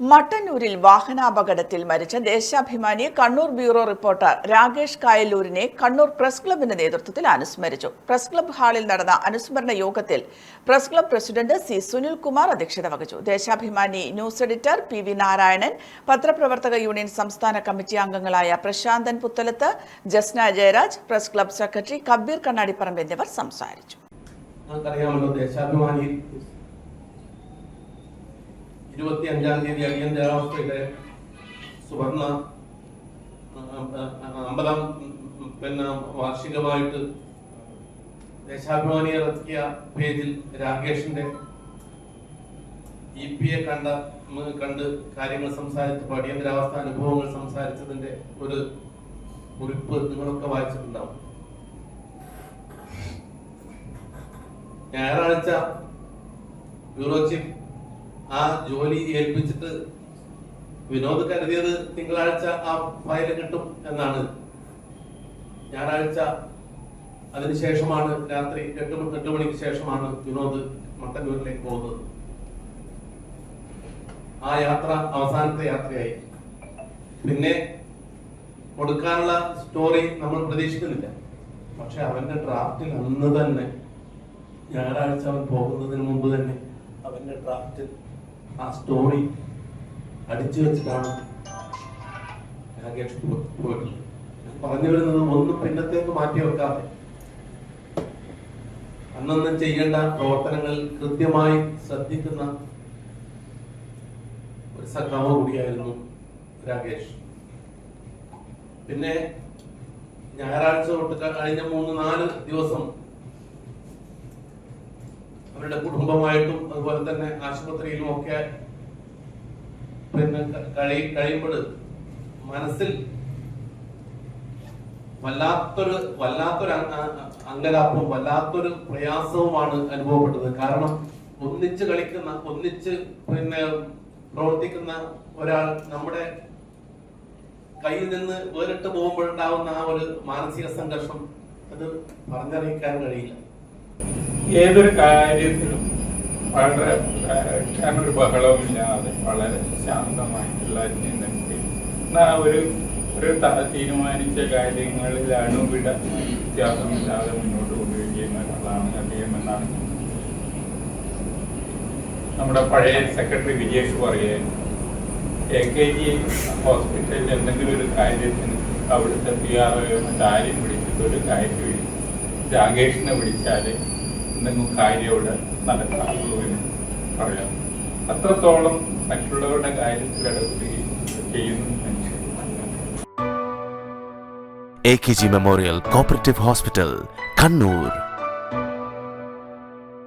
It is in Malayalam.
മട്ടന്നൂരിൽ വാഹനാപകടത്തിൽ മരിച്ച ദേശാഭിമാനി കണ്ണൂർ ബ്യൂറോ റിപ്പോർട്ടർ രാകേഷ് കായലൂരിനെ കണ്ണൂർ പ്രസ് ക്ലബിന്റെ നേതൃത്വത്തിൽ അനുസ്മരിച്ചു. പ്രസ് ക്ലബ് ഹാളിൽ നടന്ന അനുസ്മരണ യോഗത്തിൽ press club president C Sunil Kumar അധ്യക്ഷത വഹിച്ചു. Deshabhimani news editor P V Narayanan പത്രപ്രവർത്തക യൂണിയൻ സംസ്ഥാന കമ്മിറ്റി അംഗങ്ങളായ Prasanthan Puthalath Jasna Jayaraj press club secretary Kabeer Kannadiparamba എന്നിവർ സംസാരിച്ചു. നമുക്കറിയാമല്ലോ ഇരുപത്തി അഞ്ചാം തീയതി അടിയന്തരാവസ്ഥയുടെ സുവർണ അമ്പതാം പിന്നെ വാർഷികമായിട്ട് ദേശാഭിമാനി ഇറക്കിയ പേജിൽ രാകേഷിന്റെ ഇ പി എ കണ്ട കണ്ട് കാര്യങ്ങൾ സംസാരിച്ചപ്പോൾ അടിയന്തരാവസ്ഥ അനുഭവങ്ങൾ സംസാരിച്ചതിന്റെ ഒരു കുറിപ്പ് നിങ്ങളൊക്കെ വായിച്ചിട്ടുണ്ടാവും. ഞായറാഴ്ച ബ്യൂറോ ചീഫ് ആ ജോലി ഏൽപ്പിച്ചിട്ട് വിനോദ് കരുതിയത് തിങ്കളാഴ്ച ആ ഫയൽ കിട്ടും എന്നാണ്. ഞായറാഴ്ച അതിനുശേഷമാണ് രാത്രി എട്ട് എട്ട് മണിക്ക് ശേഷമാണ് വിനോദ് മട്ടന്നൂരിലേക്ക് പോകുന്നത്. ആ യാത്ര അവസാനത്തെ യാത്രയായി. പിന്നെ കൊടുക്കാനുള്ള സ്റ്റോറി നമ്മൾ പ്രതീക്ഷിക്കുന്നില്ല. പക്ഷെ അവന്റെ ഡ്രാഫ്റ്റിൽ അന്ന് തന്നെ ഞായറാഴ്ച അവൻ പോകുന്നതിന് മുമ്പ് തന്നെ അവന്റെ ഡ്രാഫ്റ്റിൽ ആ സ്റ്റോറി അടിച്ചു വെച്ചിട്ടാണ് രാകേഷ് പോ- പറഞ്ഞു വരുന്നത് ഒന്ന് പിന്നത്തേക്ക് മാറ്റി വെക്കാതെ. അന്നൊന്നും ചെയ്യേണ്ട പ്രവർത്തനങ്ങൾ കൃത്യമായി ശ്രദ്ധിക്കുന്ന ഒരു സഖാവ് കൂടിയായിരുന്നു രാകേഷ് പിന്നെ ഞായറാഴ്ച തൊട്ട് കഴിഞ്ഞ മൂന്ന് നാല് ദിവസം അവരുടെ കുടുംബമായിട്ടും അതുപോലെ തന്നെ ആശുപത്രിയിലും ഒക്കെ പിന്നെ കഴി കഴിയുമ്പോൾ മനസ്സിൽ വല്ലാത്തൊരു വല്ലാത്തൊരു അ- അ- അങ്കലാപ്പും വല്ലാത്തൊരു പ്രയാസവുമാണ് അനുഭവപ്പെട്ടത്. കാരണം ഒന്നിച്ച് കളിക്കുന്ന ഒന്നിച്ച് പിന്നെ പ്രവർത്തിക്കുന്ന ഒരാൾ നമ്മുടെ കയ്യിൽ നിന്ന് വേറിട്ട് പോകുമ്പോഴുണ്ടാവുന്ന ആ ഒരു മാനസിക സംഘർഷം അത് പറഞ്ഞറിയിക്കാൻ കഴിയില്ല. ഏതൊരു കാര്യത്തിലും വളരെ ഒരു ബഹളവുമില്ലാതെ വളരെ ശാന്തമായിട്ടുള്ള ചിന്തനത്തിൽ ഒരു ഒരു തീരുമാനിച്ച കാര്യങ്ങളിൽ അണുവിട വ്യത്യാസമില്ലാതെ മുന്നോട്ട് കൊണ്ടുവരികയും ഒരാളാണ് അദ്ദേഹം എന്നാണ് നമ്മുടെ പഴയ സെക്രട്ടറി വിജേഷ് പറയുകയായിരുന്നു. എ കെ ജി ഹോസ്പിറ്റലിൽ എന്തെങ്കിലും ഒരു കാര്യത്തിന് അവിടുത്തെ പി ആർ മറ്റാരും വിളിച്ചിട്ട് ഒരു കാര്യമില്ല രാകേഷിനെ വിളിച്ചാൽ എന്തെങ്കിലും കാര്യയോട് നല്ല എന്ന് പറയാം. അത്രത്തോളം മറ്റുള്ളവരുടെ കാര്യത്തിൽ ഇടപെടുകയും ചെയ്യുന്നു A K G memorial cooperative hospital Kannur